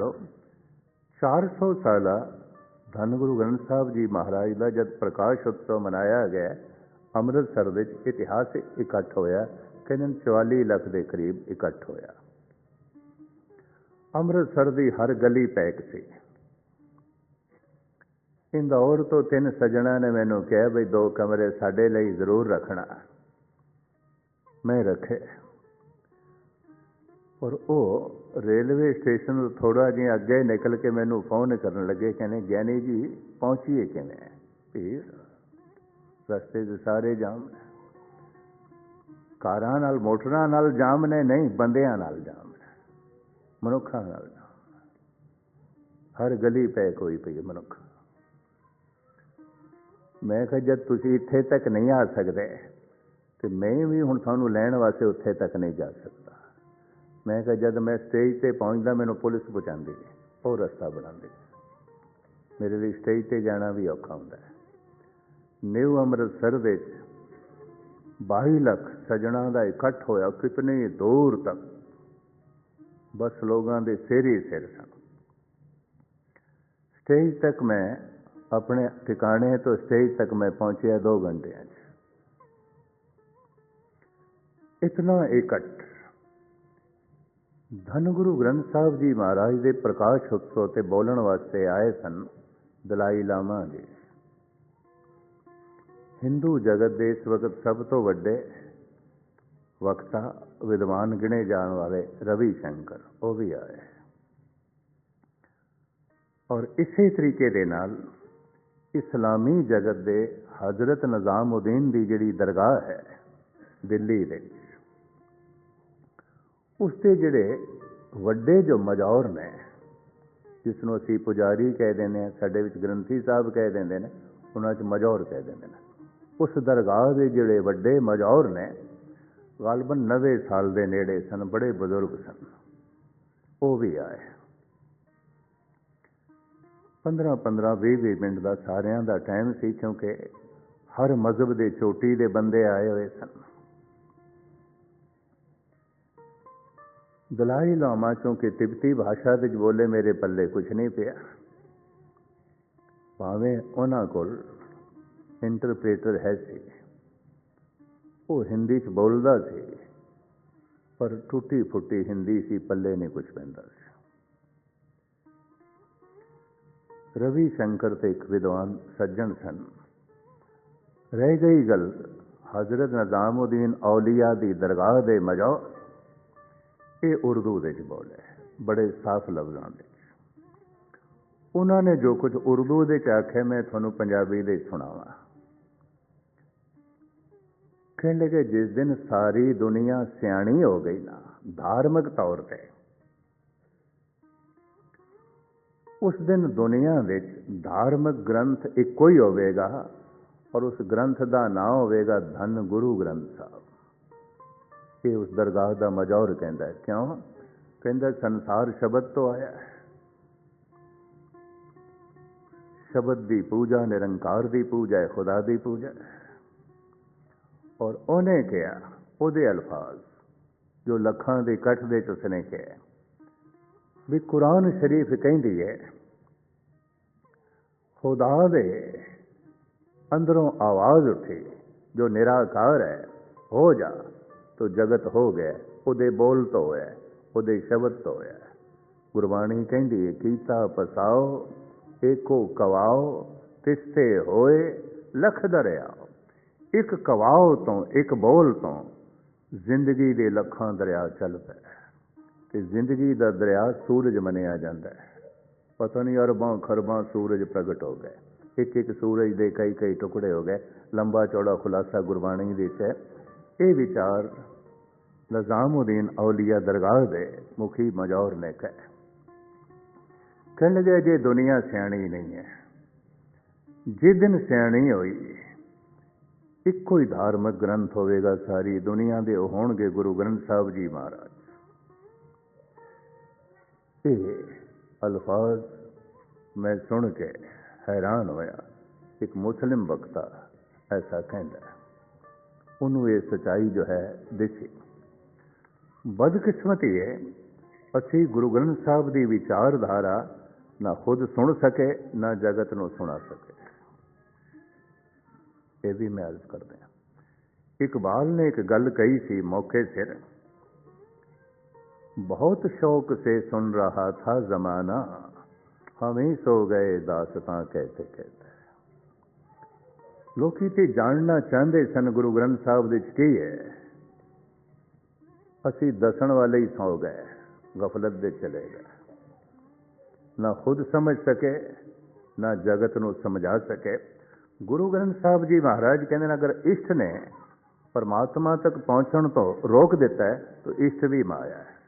ਲਓ 400 ਸਾਲਾ ਧੰਨ ਗੁਰੂ ਗ੍ਰੰਥ ਸਾਹਿਬ ਜੀ ਮਹਾਰਾਜ ਦਾ ਜਦ ਪ੍ਰਕਾਸ਼ ਉਤਸਵ ਮਨਾਇਆ ਗਿਆ, ਅੰਮ੍ਰਿਤਸਰ ਵਿੱਚ ਇਤਿਹਾਸ ਇਕੱਠ ਹੋਇਆ, ਕਹਿੰਦੇ 44 ਲੱਖ ਦੇ ਕਰੀਬ ਇਕੱਠ ਹੋਇਆ। ਅੰਮ੍ਰਿਤਸਰ ਦੀ ਹਰ ਗਲੀ ਪੈਕ ਸੀ। ਇੰਦੌਰ ਤੋਂ ਤਿੰਨ ਸੱਜਣਾ ਨੇ ਮੈਨੂੰ ਕਿਹਾ, ਬਈ ਦੋ ਕਮਰੇ ਸਾਡੇ ਲਈ ਜ਼ਰੂਰ ਰੱਖਣਾ। ਮੈਂ ਰੱਖੇ। ਔਰ ਉਹ ਰੇਲਵੇ ਸਟੇਸ਼ਨ ਤੋਂ ਥੋੜਾ ਜਿਹਾ ਅੱਗੇ ਨਿਕਲ ਕੇ ਮੈਨੂੰ ਫੋਨ ਕਰਨ ਲੱਗੇ, ਕਹਿੰਦੇ, ਗਿਆਨੀ ਜੀ, ਪਹੁੰਚੀਏ ਕਿਵੇਂ? ਭੀੜ ਰਸਤੇ ਦੇ ਸਾਰੇ ਜਾਮ ਨੇ। ਕਾਰਾਂ ਨਾਲ, ਮੋਟਰਾਂ ਨਾਲ ਜਾਮ ਨੇ, ਨਹੀਂ, ਬੰਦਿਆਂ ਨਾਲ ਜਾਮ ਨੇ। ਮਨੁੱਖਾਂ ਨਾਲ ਜਾਮ ਹਰ ਗਲੀ ਪੈ ਕੋਈ ਪਈ ਮਨੁੱਖ। ਮੈਂ ਕਿਹਾ, ਜਦ ਤੁਸੀਂ ਇੱਥੇ ਤੱਕ ਨਹੀਂ ਆ ਸਕਦੇ, ਤੇ ਮੈਂ ਵੀ ਹੁਣ ਤੁਹਾਨੂੰ ਲੈਣ ਵਾਸਤੇ ਉੱਥੇ ਤੱਕ ਨਹੀਂ ਜਾ ਸਕਦਾ। ਮੈਂ ਕਿਹਾ ਜਦ ਮੈਂ ਸਟੇਜ ਤੇ ਪਹੁੰਚਦਾ, ਮੈਨੂੰ ਪੁਲਿਸ ਪਹੁੰਚਾਉਂਦੀ ਹੈ ਉਹ ਰਸਤਾ ਬਣਾਉਂਦੀ ਮੇਰੇ ਲਈ ਸਟੇਜ ਤੇ ਜਾਣਾ ਵੀ ਔਖਾ ਹੁੰਦਾ ਹੈ। ਨਿਊ ਅੰਮ੍ਰਿਤਸਰ ਵਿੱਚ 22 ਲੱਖ ਸਜਣਾ ਦਾ ਇਕੱਠ ਹੋਇਆ, ਕਿਤਨੇ ਦੂਰ ਤੱਕ। ਬਸ ਲੋਕਾਂ ਦੇ ਸਿਰ ਹੀ ਸਿਰ ਸਨ। ਸਟੇਜ ਤੱਕ ਮੈਂ ਆਪਣੇ ਠਿਕਾਣੇ ਤੋਂ ਸਟੇਜ ਤੱਕ ਮੈਂ ਪਹੁੰਚਿਆ 2 ਘੰਟਿਆਂ 'ਚ। ਇਤਨਾ ਇਕੱਠ ਧੰਨ ਗੁਰੂ ਗ੍ਰੰਥ ਸਾਹਿਬ ਜੀ ਮਹਾਰਾਜ ਦੇ ਪ੍ਰਕਾਸ਼ ਉਤਸਵ ਤੇ ਬੋਲਣ ਵਾਸਤੇ ਆਏ ਸਨ ਦਲਾਈ ਲਾਮਾ ਜੀ। ਹਿੰਦੂ ਜਗਤ ਦੇ ਇਸ ਵਕਤ ਸਭ ਤੋਂ ਵੱਡੇ ਵਕਤਾ, ਵਿਦਵਾਨ ਗਿਣੇ ਜਾਣ ਵਾਲੇ ਰਵੀ ਸ਼ੰਕਰ, ਉਹ ਵੀ ਆਏ। ਔਰ ਇਸੇ ਤਰੀਕੇ ਦੇ ਨਾਲ ਇਸਲਾਮੀ ਜਗਤ ਦੇ ਹਜ਼ਰਤ ਨਿਜ਼ਾਮਉਦੀਨ ਦੀ ਜਿਹੜੀ ਦਰਗਾਹ ਹੈ ਦਿੱਲੀ ਦੇ ਉਸ ਤੇ ਜਿਹੜੇ ਵੱਡੇ ਜੋ ਮਜੌਰ ਨੇ ਜਿਸ ਨੂੰ ਅਸੀਂ ਪੁਜਾਰੀ ਕਹਿ ਦਿੰਦੇ ਆ ਸਾਡੇ ਵਿੱਚ ਗ੍ਰੰਥੀ ਸਾਹਿਬ ਕਹਿ ਦਿੰਦੇ ਨੇ, ਉਹਨਾਂ 'ਚ ਮਜੌਰ ਕਹਿ ਦਿੰਦੇ ਨੇ। ਉਸ ਦਰਗਾਹ ਦੇ ਜਿਹੜੇ ਵੱਡੇ ਮਜੌਰ ਨੇ, ਗਾਲਬਨ 90 ਸਾਲ ਦੇ ਨੇੜੇ ਸਨ, ਬੜੇ ਬਜ਼ੁਰਗ ਸਨ। ਉਹ ਵੀ ਆਏ। 15 15 20 20 ਮਿੰਟ ਦਾ ਸਾਰਿਆਂ ਦਾ ਟਾਈਮ ਸੀ, ਕਿਉਂਕਿ ਹਰ ਮਜ਼ਹਬ ਦੇ ਚੋਟੀ ਦੇ ਬੰਦੇ ਆਏ ਹੋਏ ਸਨ। ਦਲਾਈ ਲਾਮਾ ਕਿਉਂਕਿ ਤਿਬਤੀ ਭਾਸ਼ਾ ਵਿੱਚ ਬੋਲੇ ਮੇਰੇ ਪੱਲੇ ਕੁਝ ਨਹੀਂ ਪਿਆ। ਭਾਵੇਂ ਉਹਨਾਂ ਕੋਲ ਇੰਟਰਪ੍ਰੀਟਰ ਹੈ ਸੀ, ਉਹ ਹਿੰਦੀ 'ਚ ਬੋਲਦਾ ਸੀ, ਪਰ ਟੁੱਟੀ ਫੁੱਟੀ ਹਿੰਦੀ ਸੀ, ਪੱਲੇ ਨਹੀਂ ਕੁਝ ਪੈਂਦਾ ਸੀ। ਰਵੀ ਸ਼ੰਕਰ ਤੇ ਇੱਕ ਵਿਦਵਾਨ ਸੱਜਣ ਸਨ। ਰਹਿ ਗਈ ਗੱਲ ਹਜ਼ਰਤ ਨਿਜ਼ਾਮਉਦੀਨ ਔਲੀਆ ਦੀ ਦਰਗਾਹ ਦੇ ਮਜੋ ਇਹ ਉਰਦੂ ਦੇ ਚ ਬੋਲੇ ਬੜੇ ਸਾਫ਼ ਲਫ਼ਜ਼ਾਂ ਦੇ ਉਹਨਾਂ ਨੇ ਜੋ ਕੁਝ ਉਰਦੂ ਦੇ ਵਿੱਚ ਆਖਿਆ, ਮੈਂ ਤੁਹਾਨੂੰ ਪੰਜਾਬੀ ਦੇ ਸੁਣਾਵਾਂ। ਕਹਿੰਦੇ ਕਿ ਜਿਸ ਦਿਨ ਸਾਰੀ ਦੁਨੀਆ ਸਿਆਣੀ ਹੋ ਗਈ ਨਾ, ਧਾਰਮਿਕ ਤੌਰ ਤੇ, ਉਸ ਦਿਨ ਦੁਨੀਆ ਵਿੱਚ ਧਾਰਮਿਕ ਗ੍ਰੰਥ ਇੱਕੋ ਹੀ ਹੋਵੇਗਾ ਔਰ ਉਸ ਗ੍ਰੰਥ ਦਾ ਨਾਮ ਹੋਵੇਗਾ ਧੰਨ ਗੁਰੂ ਗ੍ਰੰਥ ਸਾਹਿਬ। ਇਹ ਉਸ ਦਰਗਾਹ ਦਾ ਮਜੌਰ ਕਹਿੰਦਾ ਕਿਉਂ? ਕਹਿੰਦਾ ਸੰਸਾਰ ਸ਼ਬਦ ਤੋਂ ਆਇਆ ਹੈ। ਸ਼ਬਦ ਦੀ ਪੂਜਾ, ਨਿਰੰਕਾਰ ਦੀ ਪੂਜਾ ਹੈ, ਖੁਦਾ ਦੀ ਪੂਜਾ ਔਰ ਉਹਨੇ ਕਿਹਾ, ਉਹਦੇ ਅਲਫਾਜ਼, ਜੋ ਲੱਖਾਂ ਦੇ ਇਕੱਠ ਦੇ ਚ ਉਸਨੇ ਕਿਹਾ ਵੀ ਕੁਰਾਨ ਸ਼ਰੀਫ ਕਹਿੰਦੀ ਹੈ, ਖੁਦਾ ਦੇ ਅੰਦਰੋਂ ਆਵਾਜ਼ ਉੱਠੀ, ਜੋ ਨਿਰਾਕਾਰ ਹੈ, ਹੋ ਜਾ। ਤੋ ਜਗਤ ਹੋ ਗਿਆ, ਉਹਦੇ ਬੋਲ ਤੋਂ ਹੋਇਆ ਉਹਦੇ ਸ਼ਬਦ ਤੋਂ ਹੋਇਆ ਗੁਰਬਾਣੀ ਕਹਿੰਦੀ ਹੈ ਕੀਤਾ ਫਸਾਓ ਏਕੋ ਕਵਾਓ, ਤਿਸਤੇ ਹੋਏ, ਲਖ ਦਰਿਆ ਇੱਕ ਕਵਾਓ ਤੋਂ ਇੱਕ ਬੋਲ ਤੋਂ ਜ਼ਿੰਦਗੀ ਦੇ ਲੱਖਾਂ ਦਰਿਆ ਚੱਲ ਪਏ ਤੇ ਜ਼ਿੰਦਗੀ ਦਾ ਦਰਿਆ ਸੂਰਜ ਮੰਨਿਆ ਜਾਂਦਾ ਹੈ। ਪਤਾ ਨਹੀਂ ਅਰਬਾਂ ਖਰਬਾਂ ਸੂਰਜ ਪ੍ਰਗਟ ਹੋ ਗਏ। ਇੱਕ ਇੱਕ ਸੂਰਜ ਦੇ ਕਈ ਕਈ ਟੁਕੜੇ ਹੋ ਗਏ। ਲੰਬਾ ਚੌੜਾ ਖੁਲਾਸਾ ਗੁਰਬਾਣੀ ਵਿੱਚ ਹੈ। ਇਹ ਵਿਚਾਰ ਨਜ਼ਾਮਉਦੀਨ ਔਲੀਆ ਦਰਗਾਹ ਦੇ ਮੁਖੀ ਮਜੌਰ ਨੇ ਕਹੇ, ਕਹਿਣ ਲੱਗੇ ਜੇ ਦੁਨੀਆ ਸਿਆਣੀ ਨਹੀਂ ਹੈ। ਜਿਸ ਦਿਨ ਸਿਆਣੀ ਹੋਈ, ਇੱਕੋ ਹੀ ਧਾਰਮਿਕ ਗ੍ਰੰਥ ਹੋਵੇਗਾ, ਸਾਰੀ ਦੁਨੀਆ ਦੇ ਉਹ ਹੋਣਗੇ ਗੁਰੂ ਗ੍ਰੰਥ ਸਾਹਿਬ ਜੀ ਮਹਾਰਾਜ। ਇਹ ਅਲਫਾਜ਼ ਮੈਂ ਸੁਣ ਕੇ ਹੈਰਾਨ ਹੋਇਆ। ਇੱਕ ਮੁਸਲਿਮ ਵਕਤਾ ਐਸਾ ਕਹਿੰਦਾ, ਉਹਨੂੰ ਇਹ ਸਚਾਈ ਜੋ ਹੈ ਦਿਸੀ ਬਦਕਿਸਮਤੀ ਹੈ। ਅਸੀਂ ਗੁਰੂ ਗ੍ਰੰਥ ਸਾਹਿਬ ਦੀ ਵਿਚਾਰਧਾਰਾ ਨਾ ਖੁਦ ਸੁਣ ਸਕੇ, ਨਾ ਜਗਤ ਨੂੰ ਸੁਣਾ ਸਕੇ। ਇਹ ਵੀ ਮੈਂ ਅਰਜ਼ ਕਰਦੇ ਹਾਂ। ਇਕਬਾਲ ਨੇ ਇੱਕ ਗੱਲ ਕਹੀ ਸੀ ਮੌਕੇ ਸਿਰ, ਬਹੁਤ ਸ਼ੌਕ ਸੇ ਸੁਣ ਰਹਾ ਥਾ ਜ਼ਮਾਨਾ, ਹਮੇ ਸੋ ਗਏ ਦਾਸਤਾਂ ਕਹਤੇ ਕਹਤੇ ਲੋਕੀ ਤੇ ਜਾਣਨਾ ਚਾਹੁੰਦੇ ਸਨ ਗੁਰੂ ਗ੍ਰੰਥ ਸਾਹਿਬ ਦੇ ਚ ਕੀ ਹੈ। ਅਸੀਂ ਦੱਸਣ ਵਾਲੇ ਹੀ ਸੌ ਗਏ, ਗਫਲਤ ਦੇ ਚਲੇ ਗਏ। ਨਾ ਖੁਦ ਸਮਝ ਸਕੇ, ਨਾ ਜਗਤ ਨੂੰ ਸਮਝਾ ਸਕੇ। ਗੁਰੂ ਗ੍ਰੰਥ ਸਾਹਿਬ ਜੀ ਮਹਾਰਾਜ ਕਹਿੰਦੇ ਨੇ, ਅਗਰ ਇਸ਼ਟ ਨੇ ਪਰਮਾਤਮਾ ਤੱਕ ਪਹੁੰਚਣ ਤੋਂ ਰੋਕ ਦਿੱਤਾ ਹੈ, ਤਾਂ ਇਸ਼ਟ ਵੀ ਮਾਇਆ ਹੈ।